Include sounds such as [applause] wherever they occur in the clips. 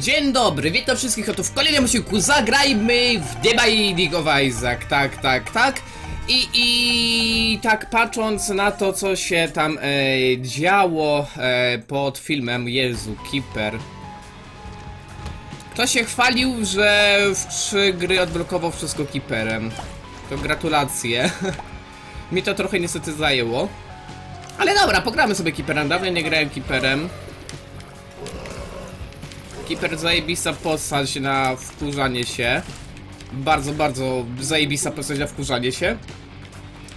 Dzień dobry, witam wszystkich oto w kolejnym odcinku Zagrajmy w Dead by League of Isaac, tak, tak, tak. I, i tak patrząc na to, co się tam e, działo e, pod filmem Jezu, Keeper. Kto się chwalił, że w trzy gry odblokował wszystko Keeperem. To gratulacje. [laughs] Mi to trochę niestety zajęło. Ale dobra, pogramy sobie Keeperem, dawno nie grałem Keeperem Keeper zajebista postać na wkurzanie się. Bardzo, bardzo zajebista postać na wkurzanie się.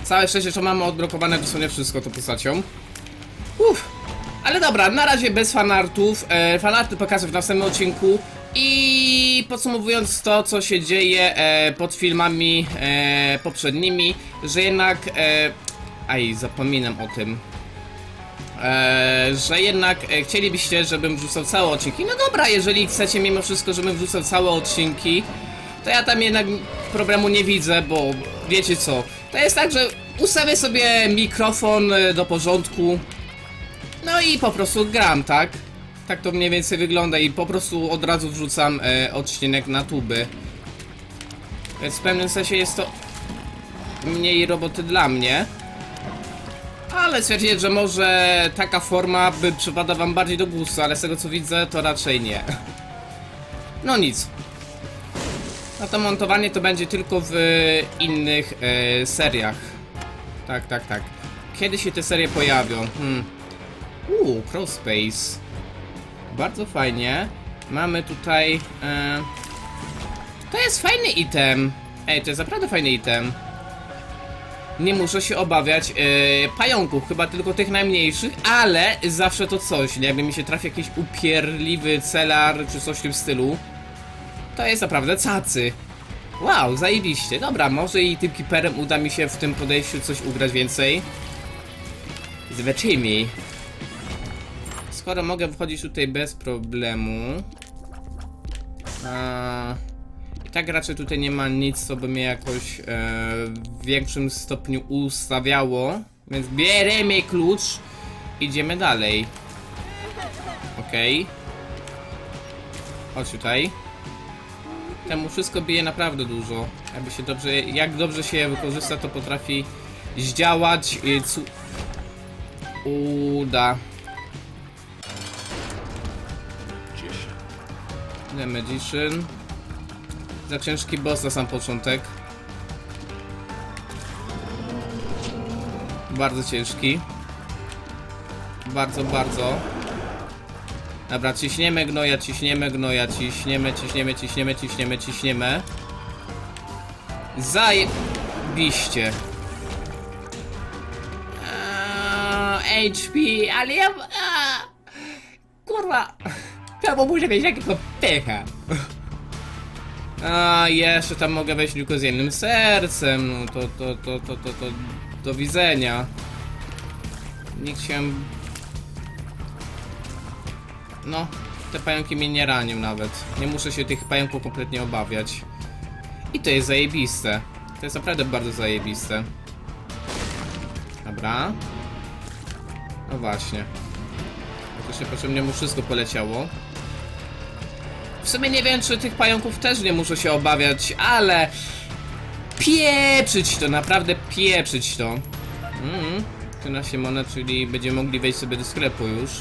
Całe szczęście, że mamy odblokowane dosłownie wszystko tą postacią. Uff. Ale dobra, na razie bez fanartów. E, fanarty pokażę w następnym odcinku. I podsumowując to, co się dzieje e, pod filmami e, poprzednimi, że jednak... E, aj, zapominam o tym. Eee, że jednak e, chcielibyście, żebym wrzucał całe odcinki. No dobra, jeżeli chcecie mimo wszystko, żebym wrzucał całe odcinki, to ja tam jednak problemu nie widzę, bo wiecie co, to jest tak, że ustawię sobie mikrofon e, do porządku, no i po prostu gram, tak? Tak to mniej więcej wygląda i po prostu od razu wrzucam e, odcinek na tuby. Więc w pewnym sensie jest to mniej roboty dla mnie. Ale stwierdziłem, że może taka forma by przypada wam bardziej do gustu, ale z tego co widzę, to raczej nie. [laughs] No nic. No to montowanie to będzie tylko w innych e, seriach. Tak, tak, tak. Kiedy się te serie pojawią? Hmm. Uuu, Crossspace. Bardzo fajnie. Mamy tutaj... E... To jest fajny item. Ej, to jest naprawdę fajny item nie muszę się obawiać yy, pająków, chyba tylko tych najmniejszych, ale zawsze to coś, nie? Jakby mi się trafi jakiś upierliwy celar czy coś w tym stylu, to jest naprawdę cacy. Wow, zajebiście. Dobra, może i tym kiperem uda mi się w tym podejściu coś ugrać więcej. Zobaczymy. Skoro mogę wchodzić tutaj bez problemu. A... I tak raczej tutaj nie ma nic, co by mnie jakoś e, w większym stopniu ustawiało. Więc bierzemy klucz. Idziemy dalej. Okej. Chodź tutaj. Temu wszystko bije naprawdę dużo. Jakby się dobrze, jak dobrze się je wykorzysta, to potrafi zdziałać y, cu... Uda. Magician. Za ciężki boss na sam początek. Bardzo ciężki. Bardzo, bardzo. Dobra, ciśniemy gnoja, ciśniemy gnoja, ciśniemy, ciśniemy, ciśniemy, ciśniemy, ciśniemy. Zajebiście. Eee, HP, ale ja... A, kurwa. To muszę mieć jakiego pecha. A jeszcze tam mogę wejść tylko z jednym sercem. No to, to, to, to, to, to do widzenia. Nikt się. No, te pająki mnie nie ranią nawet. Nie muszę się tych pająków kompletnie obawiać. I to jest zajebiste. To jest naprawdę bardzo zajebiste. Dobra. No właśnie. To się potrzebnie mu wszystko poleciało. W sumie nie wiem, czy tych pająków też nie muszę się obawiać, ale... Pieprzyć to, naprawdę pieprzyć to. Mhm. 13 monet, czyli będziemy mogli wejść sobie do sklepu już.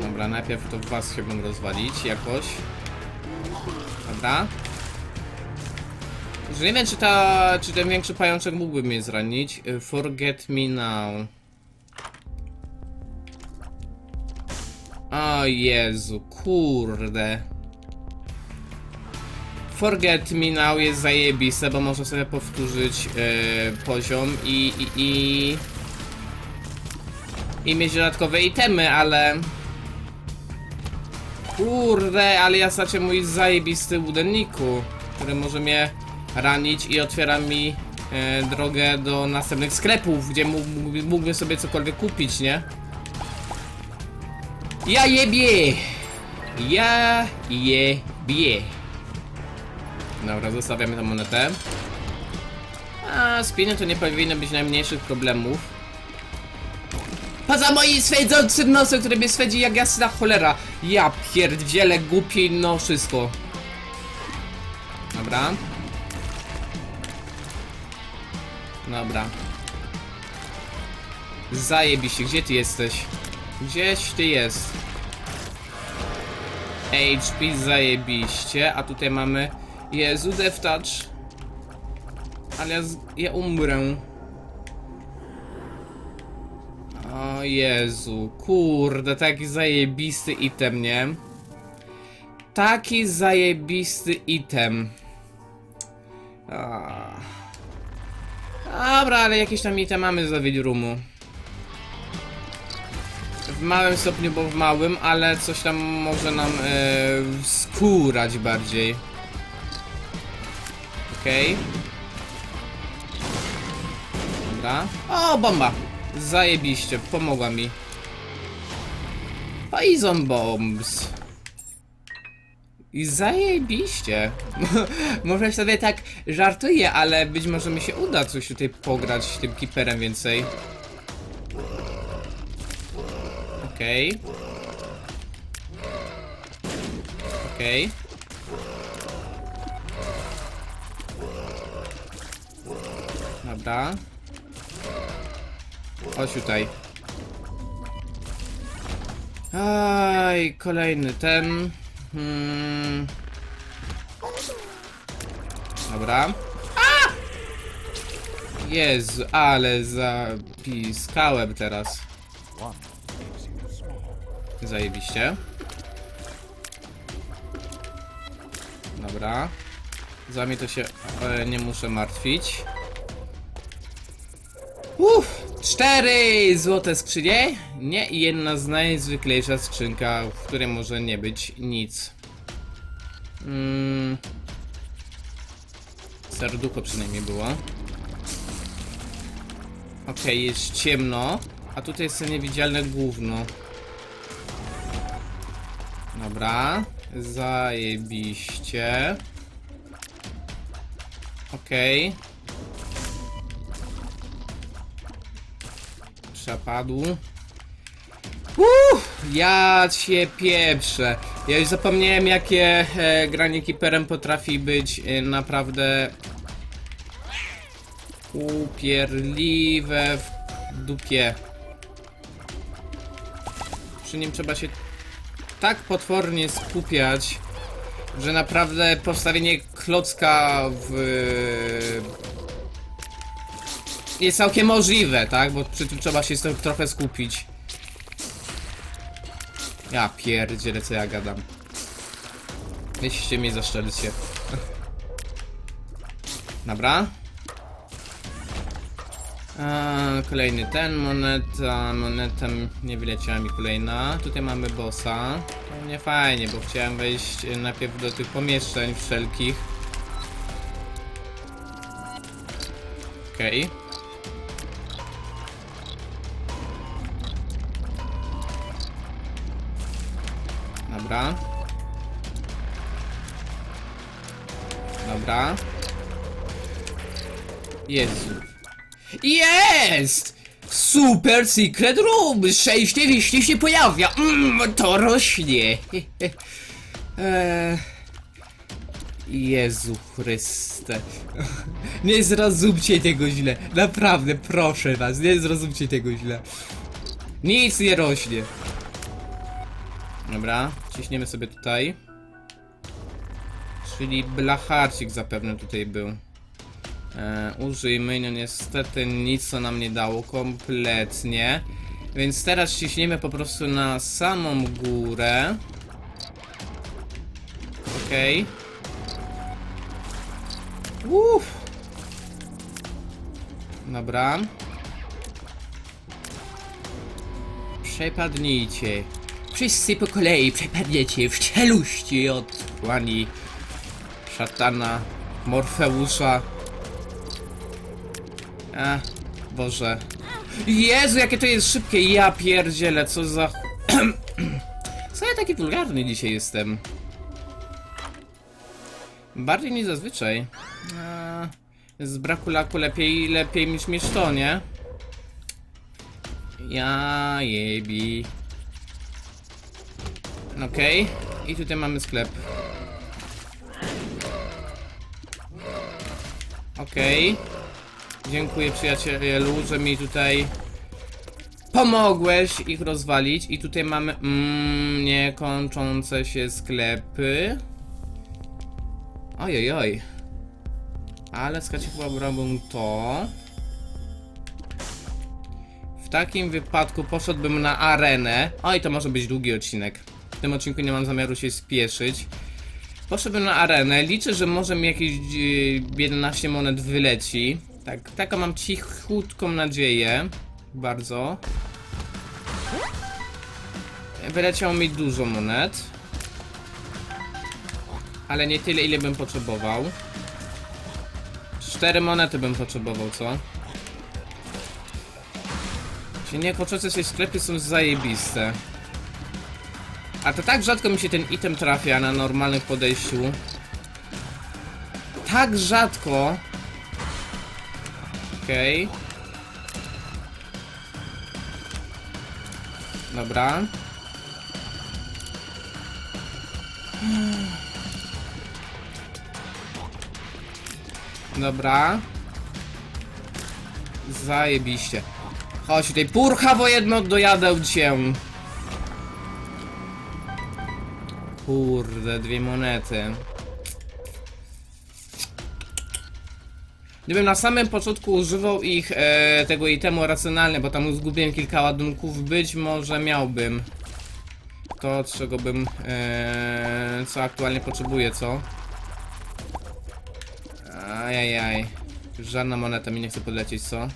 Dobra, najpierw to was chciałbym rozwalić jakoś. Dobra. Że nie wiem, czy ta, czy ten większy pajączek mógłby mnie zranić. Forget me now. O Jezu, kurde. Forget Me Now jest zajebiste, bo można sobie powtórzyć e, poziom i, i, i, i mieć dodatkowe itemy, ale... Kurde, ale ja straciłem mój zajebisty udenniku, który może mnie ranić i otwiera mi e, drogę do następnych sklepów, gdzie mógłbym sobie cokolwiek kupić, nie? Ja jebie! Ja jebie! Dobra, zostawiamy tę monetę. A spiny to nie powinno być najmniejszych problemów. Poza moim swędzącym nosem, który mnie swędzi jak jasna cholera. Ja pierdzielę głupi no wszystko. Dobra. Dobra. Zajebiście, gdzie ty jesteś? Gdzieś ty jest. HP zajebiście, a tutaj mamy Jezu, Death Touch. Ale ja, z- ja umrę. O Jezu, kurde, taki zajebisty item, nie? Taki zajebisty item. A. Dobra, ale jakieś tam item mamy z Rumu. W małym stopniu, bo w małym, ale coś tam może nam e, skórać bardziej. Okej. Dobra. O, bomba! Zajebiście, pomogła mi. Poison bombs. I zajebiście. [laughs] może sobie tak żartuję, ale być może mi się uda coś tutaj pograć tym kiperem więcej. Okej. Okej. Dobra. Chodź tutaj. Aj, kolejny ten. Hmm. Dobra. A! Jezu, ale zapiskałem teraz. Zajebiście. Dobra. Za mnie to się e, nie muszę martwić. Uff, cztery złote skrzynie. Nie, i jedna z najzwyklejsza skrzynka, w której może nie być nic. Mm. Serducho przynajmniej było. Okej, jest ciemno. A tutaj jest niewidzialne gówno. Dobra. Zajebiście. Okej. Przepadł. Uff, ja cię pieprzę. Ja już zapomniałem jakie e, granie kiperem potrafi być e, naprawdę upierliwe w dupie. Przy nim trzeba się tak potwornie skupiać, że naprawdę postawienie klocka w... jest całkiem możliwe, tak? Bo przy tym trzeba się trochę skupić. Ja pierdzielę, co ja gadam. Myślicie mnie zaszczelicie. [laughs] Dobra. A, kolejny ten, moneta, moneta nie wyleciała mi kolejna. Tutaj mamy bossa. To nie fajnie, bo chciałem wejść najpierw do tych pomieszczeń wszelkich. Okej. Dobra. Dobra. Jezu. Jest! Super Secret Room! Szczęście wiśnie się pojawia! Mmm, to rośnie! Eee, [laughs] Jezu Chryste. [laughs] Nie zrozumcie tego źle. Naprawdę, proszę was, nie zrozumcie tego źle. Nic nie rośnie. Dobra, ciśniemy sobie tutaj. Czyli blacharcik zapewne tutaj był. E, użyjmy, no niestety nic to nam nie dało kompletnie. Więc teraz ciśniemy po prostu na samą górę. Okej. Uff. Dobra. Przepadnijcie. Wszyscy po kolei przepadniecie w czeluści od łani szatana Morfeusza. A, Boże. Jezu, jakie to jest szybkie, ja pierdzielę, co za... [clears throat] co ja taki wulgarny dzisiaj jestem? Bardziej niż zazwyczaj. A, z braku laku lepiej, lepiej niż mieć to, nie? Ja jebi. Okej. I tutaj mamy sklep. Okej. Dziękuję przyjacielu, że mi tutaj pomogłeś ich rozwalić. I tutaj mamy mm, niekończące się sklepy. Ojej, oj. Ale skacie chyba brałbym to. W takim wypadku poszedłbym na arenę. Oj, to może być długi odcinek. W tym odcinku nie mam zamiaru się spieszyć. Poszedłbym na arenę. Liczę, że może mi jakieś e, 11 monet wyleci. Tak, taką mam cichutką nadzieję. Bardzo. Wyleciało mi dużo monet. Ale nie tyle, ile bym potrzebował. Cztery monety bym potrzebował, co? Się nie kończące się sklepy są zajebiste. A to tak rzadko mi się ten item trafia na normalnym podejściu. Tak rzadko. Okej. Dobra. Dobra. Zajebiście. Chodź tutaj, purchawo jedno dojadę cię. Kurde, dwie monety. Gdybym na samym początku używał ich, e, tego itemu racjonalnie, bo tam zgubiłem kilka ładunków, być może miałbym to, czego bym, e, co aktualnie potrzebuję, co? Ajajaj. Żadna moneta mi nie chce podlecieć, co?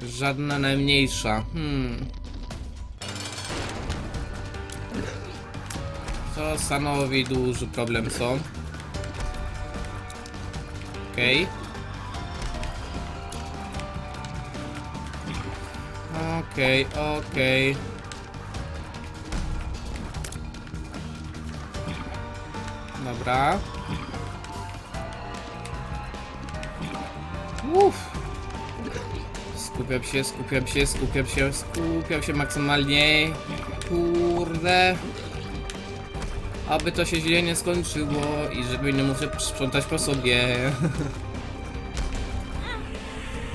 Żadna najmniejsza. Hmm. To stanowi duży problem, co? Okej. Okej, okej. Dobra. Uff. Skupiam się, skupiam się, skupiam się, skupiam się maksymalnie. Kurde. Aby to się źle nie skończyło i żeby nie muszę sprzątać po sobie. [laughs]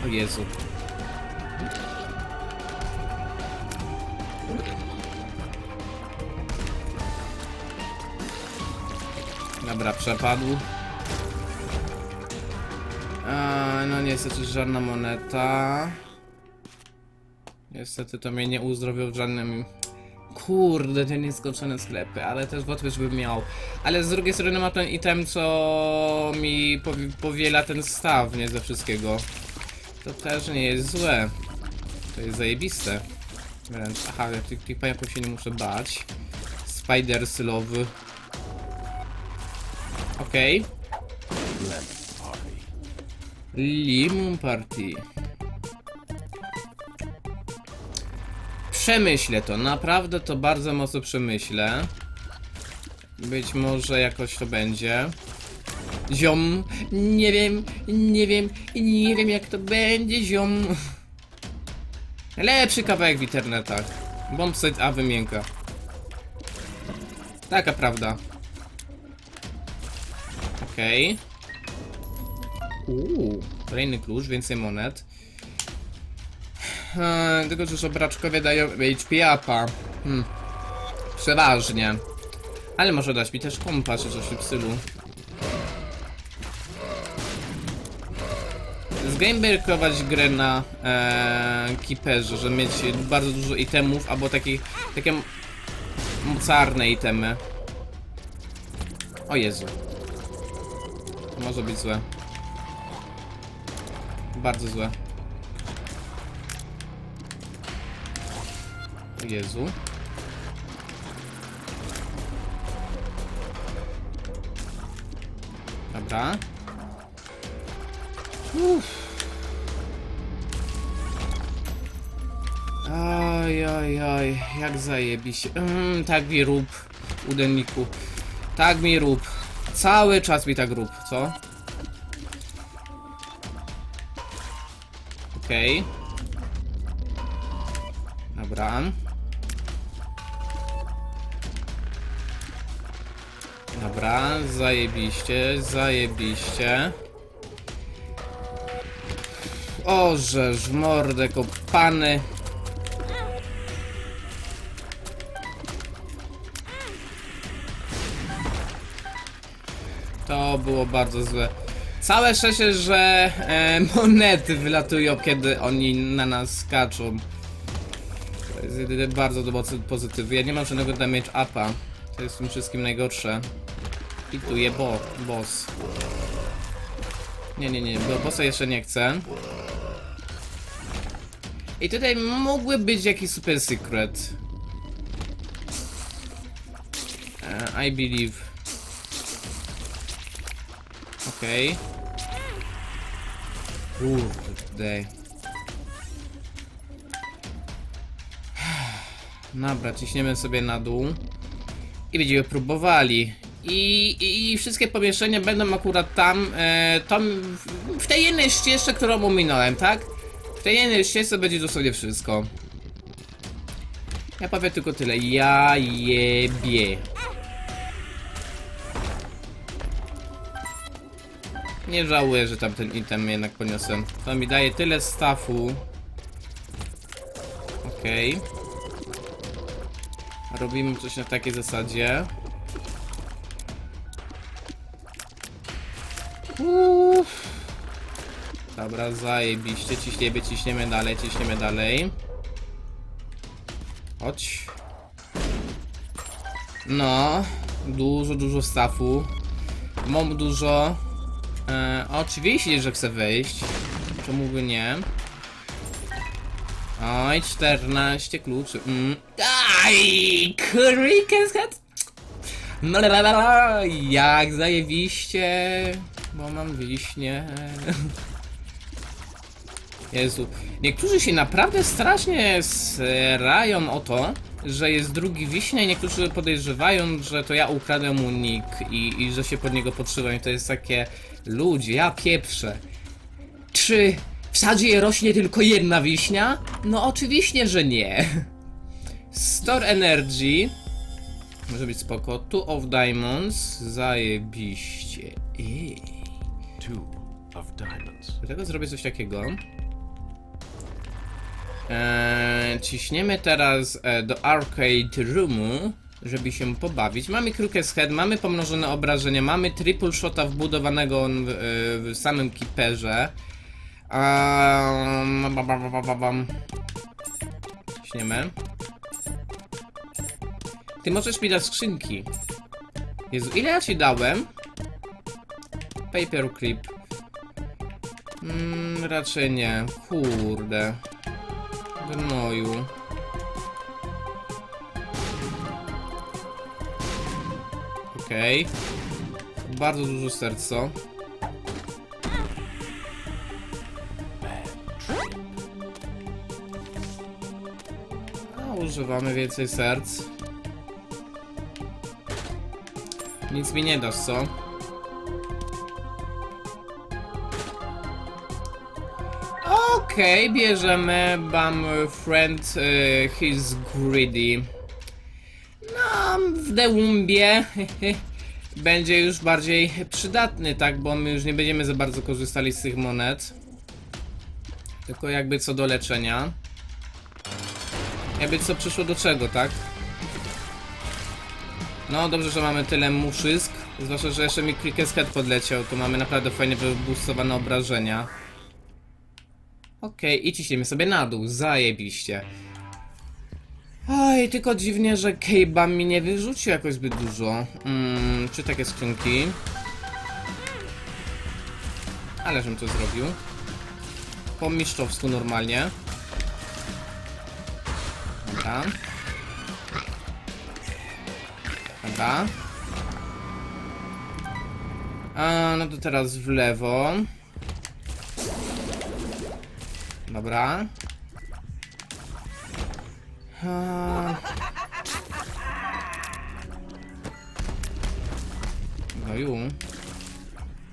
o Jezu. Przepadł. A, no niestety żadna moneta. Niestety to mnie nie uzdrowił w żadnym... Kurde, te nieskończone sklepy, ale też wątpię, żebym miał. Ale z drugiej strony ma ten item, co mi powi powiela ten staw, nie ze wszystkiego. To też nie jest złe. To jest zajebiste. Wręcz, aha, tych, tych pająków się nie muszę bać. Spiders love. Okej. Lemon Party. Przemyślę to, naprawdę to bardzo mocno przemyślę. Być może jakoś to będzie. Ziom, nie wiem, nie wiem, nie wiem jak to będzie, ziom. Lepszy kawałek w internetach. Bombsite A wymienka. Taka prawda. Okej. Uuu, kolejny klucz, więcej monet. Eee, tylko, że żebraczkowie dają HP upa. Hmm. Przeważnie. Ale może dać mi też kompas czy coś w stylu. Z gamebakerować grę na e, keeperze, żeby mieć bardzo dużo itemów, albo takich, takie mocarne itemy. O Jezu. To może być złe. Bardzo złe. Jezu. Dobra. Uff. Oj, oj, oj, jak zajebiście. Mm, tak mi rób, udenniku. Tak mi rób. Cały czas mi tak rób, co? Okej. Dobra. Dobra, zajebiście, zajebiście. W mordę kopany. To było bardzo złe. Całe szczęście, że e, monety wylatują, kiedy oni na nas skaczą. To jest jedyny bardzo dobry pozytyw. Ja nie mam żadnego damage upa. To jest w tym wszystkim najgorsze. I tu je bo, boss. Nie, nie, nie, bo bossa jeszcze nie chcę. I tutaj mógłby być jakiś super secret. E, I believe. Okej. Kurde. [sighs] Dobra, ciśniemy sobie na dół. I będziemy próbowali. I, i, i wszystkie pomieszczenia będą akurat tam, e, tam w- w tej jednej ścieżce, którą ominąłem, tak? W tej jednej ścieżce będzie dosłownie wszystko. Ja powiem tylko tyle. Ja jebie. Nie żałuję, że tamten item jednak poniosłem. To mi daje tyle stafu. Okej. Robimy coś na takiej zasadzie. Uff. Dobra, zajebiście. Ciśniemy, ciśniemy dalej, ciśniemy dalej. Chodź. No, dużo, dużo stafu. Mam dużo. E, oczywiście, że chcę wejść. Czemu by nie? Oj, 14 kluczy. Mm. Aj, la la, jak zajebiście, bo mam wiśnie. Jezu, niektórzy się naprawdę strasznie srają o to, że jest drugi wiśnia i niektórzy podejrzewają, że to ja ukradłem mu nick i, i że się pod niego podszyłem i to jest takie, ludzie, ja pieprzę. Czy w sadzie rośnie tylko jedna wiśnia? No oczywiście, że nie. Store Energy może być spoko. Two of Diamonds. Zajebiście. Ej. Two of diamonds. Dlatego zrobię coś takiego. Eee, ciśniemy teraz e, do Arcade Roomu, żeby się pobawić. Mamy Crooked Head, mamy pomnożone obrażenia, mamy triple shota wbudowanego w, e, w samym kiperze. Um, bam. Ciśniemy. Ty możesz mi dać skrzynki. Jezu, ile ja ci dałem? Paperclip. Mm, raczej nie. Kurde. Gnoju. Okej. Bardzo dużo serca. A używamy więcej serc. Nic mi nie dasz, co? Okej, bierzemy Bam Friend, y, he's greedy. No, w Deumbie [laughs] będzie już bardziej przydatny, tak, bo my już nie będziemy za bardzo korzystali z tych monet. Tylko jakby co do leczenia. Jakby co przyszło do czego, tak? No, dobrze, że mamy tyle muszysk. Zwłaszcza, że jeszcze mi Cricket's Head podleciał, to mamy naprawdę fajnie wyboostowane obrażenia. Okej, i ciśniemy sobie na dół, zajebiście. Oj, tylko dziwnie, że Kejba mi nie wyrzucił jakoś zbyt dużo. Mm, czy takie skrzynki? Ale żebym to zrobił. Po mistrzowsku normalnie. Dobra. Dobra. A, no to teraz w lewo. Dobra. A... No ju.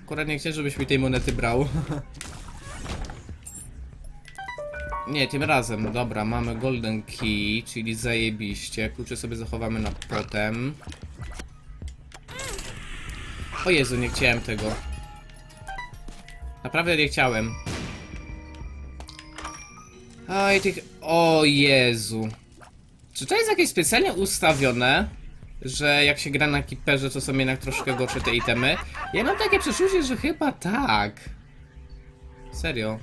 Akurat nie chciałem, żebyś mi tej monety brał. [laughs] Nie, tym razem. Dobra, mamy golden key, czyli zajebiście. Klucze sobie zachowamy na potem. O Jezu, nie chciałem tego. Naprawdę nie chciałem. Oj, tych... O Jezu. Czy to jest jakieś specjalnie ustawione, że jak się gra na kiperze, to są jednak troszkę gorsze te itemy? Ja mam takie przeczucie, że chyba tak. Serio.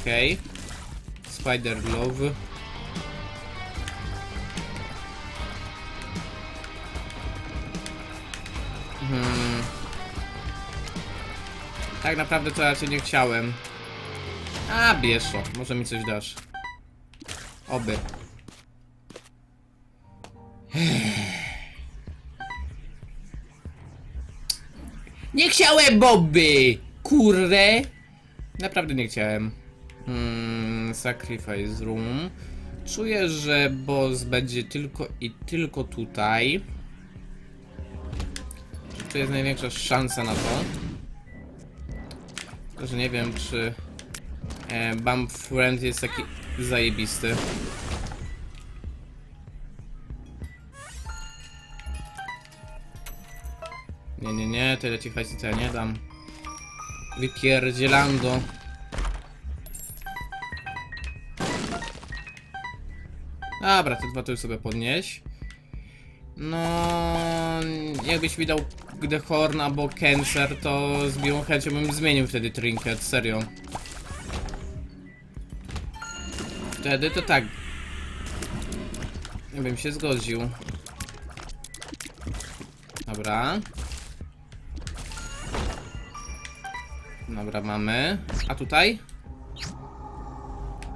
Okej. Spider Glove. Hmm. Tak naprawdę to cię nie chciałem. A, bierz to. Może mi coś dasz. Oby. [sighs] Nie chciałem Bobby! Kurde! Naprawdę nie chciałem. Hmm, sacrifice room. Czuję, że boss będzie tylko i tylko tutaj. Tu jest największa szansa na to. Tylko, że nie wiem, czy e, Bump Friend jest taki zajebisty. Nie, nie, nie, tyle ci hajsu to ja nie dam. Wypierdzielando. Dobra, te dwa to już sobie podnieś. No, jakbyś mi dał The Horn albo Cancer, to z miłą chęcią bym zmienił wtedy Trinket, serio. Wtedy to tak. Ja bym się zgodził. Dobra. Dobra, mamy. A tutaj?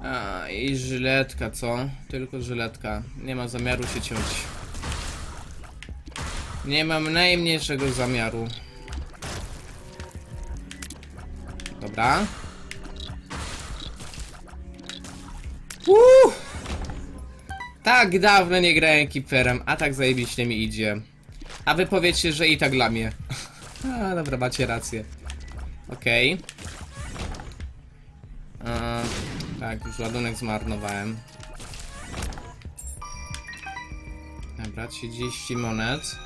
A, i żyletka, co? Tylko żyletka. Nie ma zamiaru się ciąć. Nie mam najmniejszego zamiaru. Dobra. Uuu! Tak dawno nie grałem kiperem, a tak zajebiście mi idzie. A wy powiecie, że i tak dla mnie. [laughs] A, dobra, macie rację. Okej. A, Tak, już ładunek zmarnowałem. Dobra, 30 monet.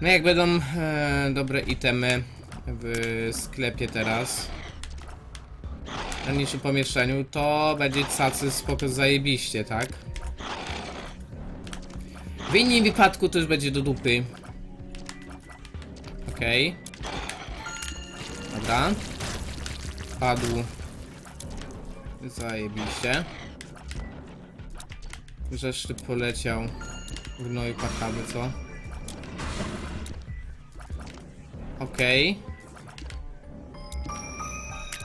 No jak będą e, dobre itemy w sklepie teraz na niższym pomieszczeniu, to będzie cacy spoko zajebiście, tak? W innym wypadku to już będzie do dupy. Okej. Dobra. Padł. Zajebiście. Rzeszty poleciał. Gnoju pachamy, co? Okej.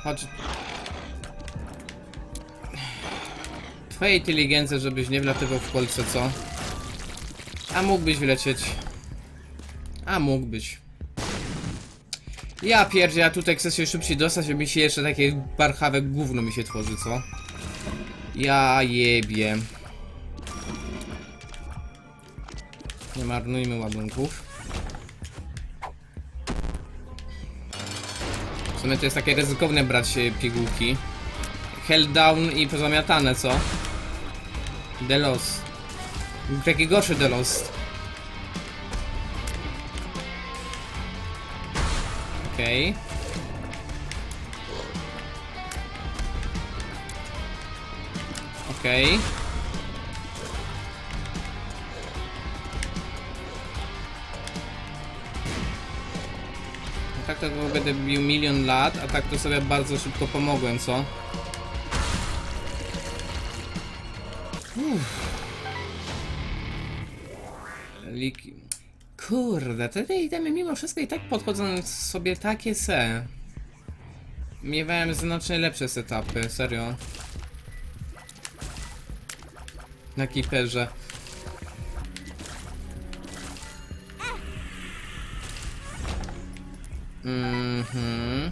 Chodź. Twoja inteligencja, żebyś nie wlatywał w kolce, co? A mógłbyś wlecieć. A mógłbyś. Ja pierdzie, ja tutaj chcę się szybciej dostać, żeby mi się jeszcze takie barchawe gówno mi się tworzy, co? Ja jebie. Nie marnujmy ładunków. W sumie to jest takie ryzykowne brać e, pigułki. Hell down i pozamiatane, co? The Lost. Taki gorszy The Lost. Okej. Okej. Tak to będę bił milion lat, a tak to sobie bardzo szybko pomogłem, co? Liki. Kurde, te, te itemy mimo wszystko i tak podchodzą sobie takie se. Miewałem znacznie lepsze setupy, serio. Na kiperze. Mhm.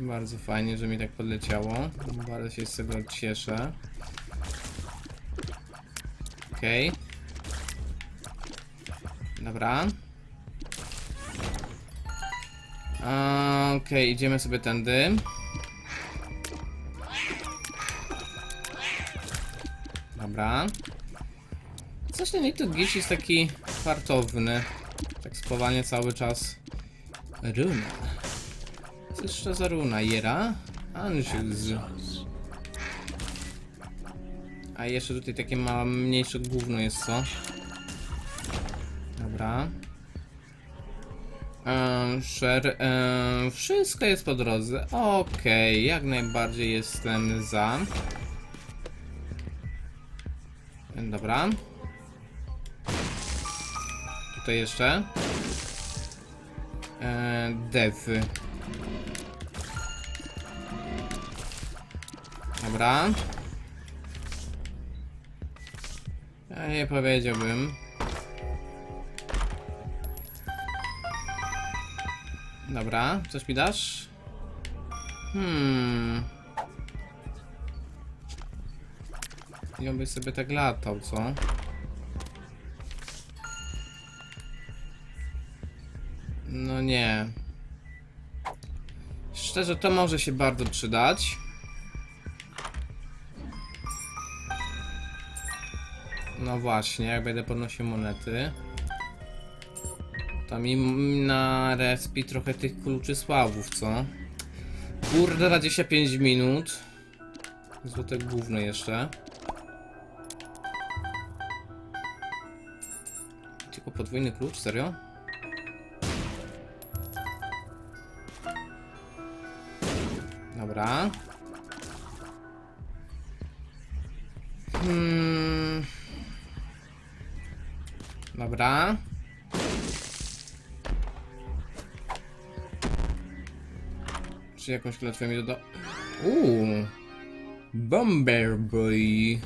Bardzo fajnie, że mi tak podleciało. Bardzo się z tego cieszę. Okej. Okay. Dobra. Okej, okay, idziemy sobie tędy. Dobra. Coś ten gdzieś jest taki fartowny. Tak spływanie cały czas. Runa. Co jeszcze za runa? Jera? Anżuz. A jeszcze tutaj takie małe, mniejsze gówno jest, co? Dobra. Share, ehm, wszystko jest po drodze. Okej, jak najbardziej jestem za. Dobra. Tutaj jeszcze. Eee, dev. Dobra. Ja nie powiedziałbym. Dobra, coś mi dasz? Hmm. Ja by sobie tak latał, co? No nie. Szczerze, to może się bardzo przydać. No właśnie, jak będę podnosił monety. To mi na respi trochę tych kluczy sławów, co? Kurde, 25 minut. Złote gówno jeszcze. Tylko podwójny klucz, serio? Jakąś klątwę mi doda... Uuu. Bomber Boy.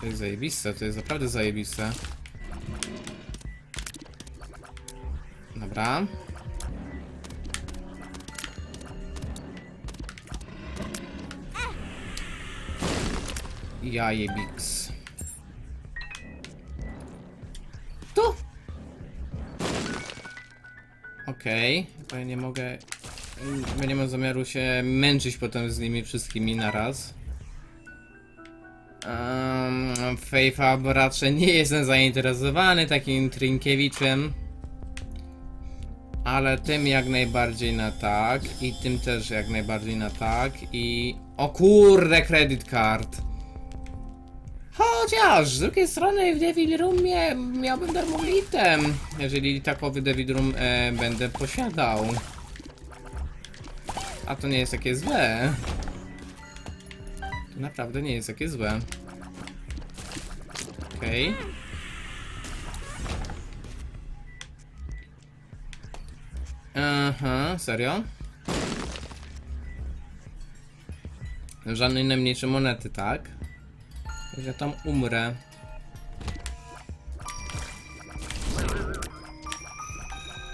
To jest zajebiste, to jest naprawdę zajebiste. Dobra. Jajebix. Tu! Okej, bo ja nie mogę... Bo nie mam zamiaru się męczyć potem z nimi wszystkimi naraz. Um, Fejfa, raczej nie jestem zainteresowany takim Trinkiewiczem. Ale tym jak najbardziej na tak. I tym też jak najbardziej na tak. I... O kurde, credit card. Chociaż z drugiej strony w Devil Roomie miałbym darmowy item, jeżeli takowy Devil Room e, będę posiadał. A to nie jest takie złe. To naprawdę nie jest takie złe. Okej. Aha, serio? Żadne inne mniejsze monety, tak? Ja tam umrę.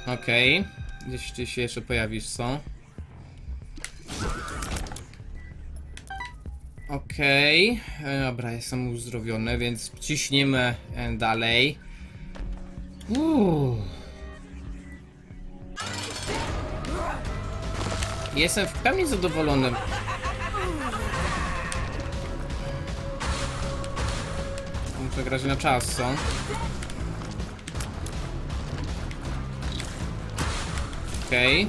Okej. Gdzieś ty się jeszcze pojawisz, co? Okej. E, Dobra, jestem uzdrowiony, więc ciśniemy e, dalej. Jestem w pełni zadowolony. Grać na czas, co? Okej.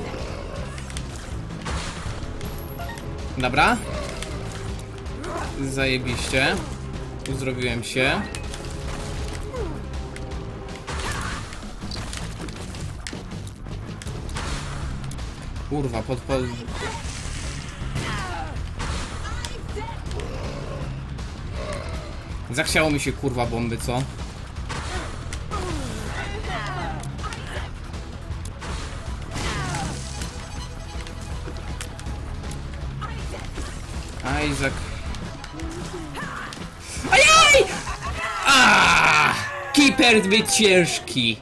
Dobra. Zajebiście. Uzdrowiłem się. Kurwa, pod, pod... Zachciało mi się kurwa bomby, co? Isaac. Ajaj! Ah! Keeper zbyt ciężki.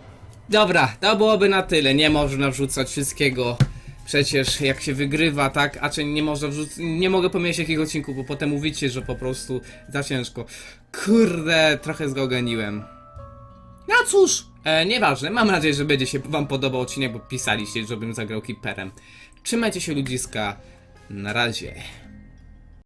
Dobra, to byłoby na tyle. Nie można wrzucać wszystkiego. Przecież jak się wygrywa, tak? A czy nie można wrzucać. Nie mogę pomieścić jakiego odcinku, bo potem mówicie, że po prostu za ciężko. Kurde, trochę zgogeniłem. No cóż, e, nieważne. Mam nadzieję, że będzie się Wam podobał odcinek, bo pisaliście, żebym zagrał Keeperem. Trzymajcie się ludziska. Na razie.